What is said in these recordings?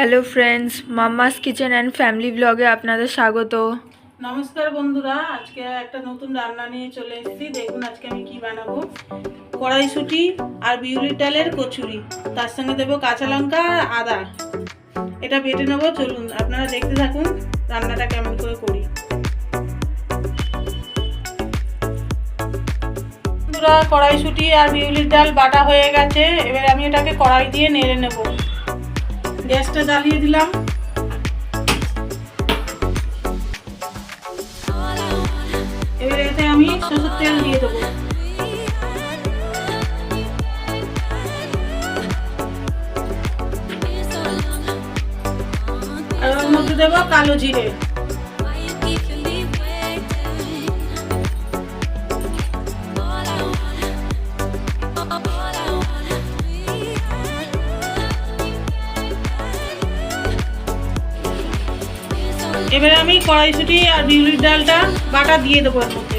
Hello friends mamma's kitchen and family ব্লগে আপনাদের স্বাগত। নমস্কার বন্ধুরা, আজকে একটা নতুন রান্না নিয়ে চলে এসেছি। দেখুন আজকে আমি কি বানাবো। কড়াইশুটি আর বিউলির ডালের কচুরি। তার সঙ্গে দেবো কাঁচা লঙ্কা আর আদা। এটা বেটে নেব। চলুন, আপনারা দেখতে থাকুন রান্নাটা কেমন করে করি। বন্ধুরা, কড়াইশুটি আর বিউলির ডাল বাটা হয়ে গেছে। এবার আমি এটাকে কড়াই দিয়ে নেড়ে নেব। গ্যাসটা জ্বালিয়ে দিলাম। এবার এতে আমি সরষের তেল দিয়ে দেবো। আর ওর দেবো কালো জিরে। এবারে আমি কড়াইশুটি আর বিউলির ডালটা বাটা দিয়ে দেবো এর মধ্যে।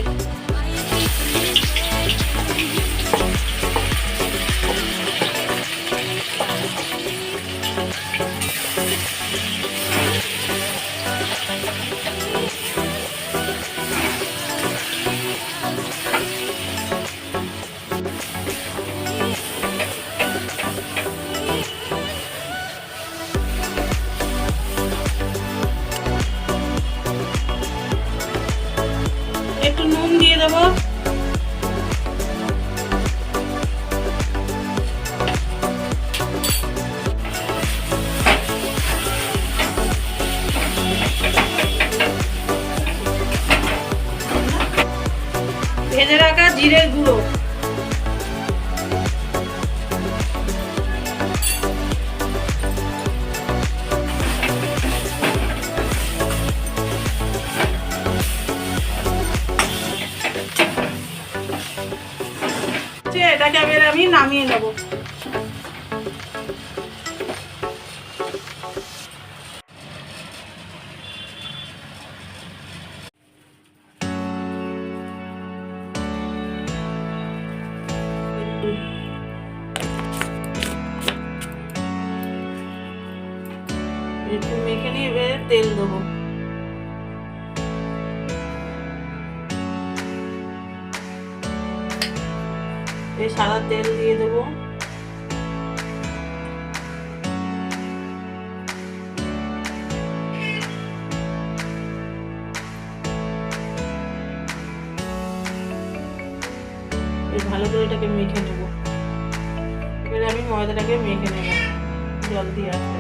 দেবো ভেজে রাখা জিরের গুঁড়ো। আমি নামিয়ে নেব। একটু মেখে নিয়ে এবারে তেল দেবো। এই সাদা তেল দিয়ে দেবো। ভালো করে এটাকে মেখে নেব। এবারে আমি ময়দাটাকে মেখে নেব। জল দিয়ে আসতে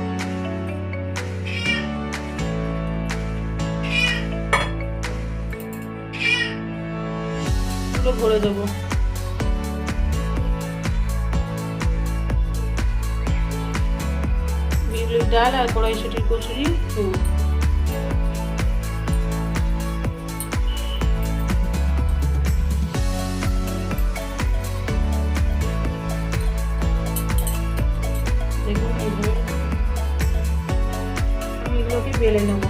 পুরো ভরে দেবো। বিউলির ডাল আর কড়াইশুটির কচুরি। ফুল দেখুন এইভাবে। আমি এগুলোকে বেলে নেব।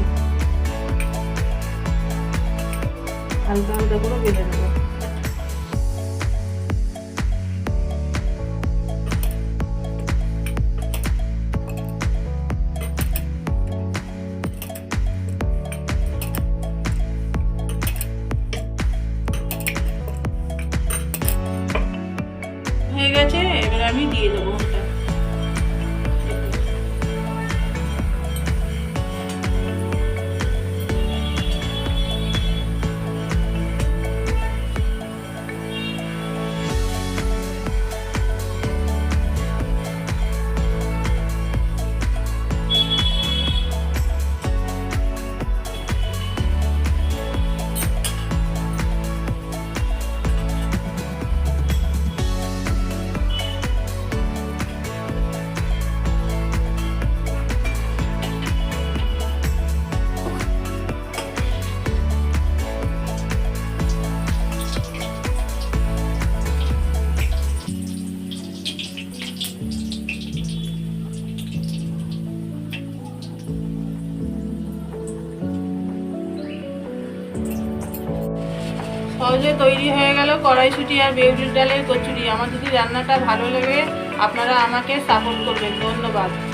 হালকা হালকা করে বেলে নেব। এবার আমি দিয়ে দেবো সহজে তৈরি হয়ে গেল কড়াইশুটি আর বেউরির ডালের কচুরি। আমার যদি রান্নাটা ভালো লাগে, আপনারা আমাকে সাপোর্ট করবেন। ধন্যবাদ।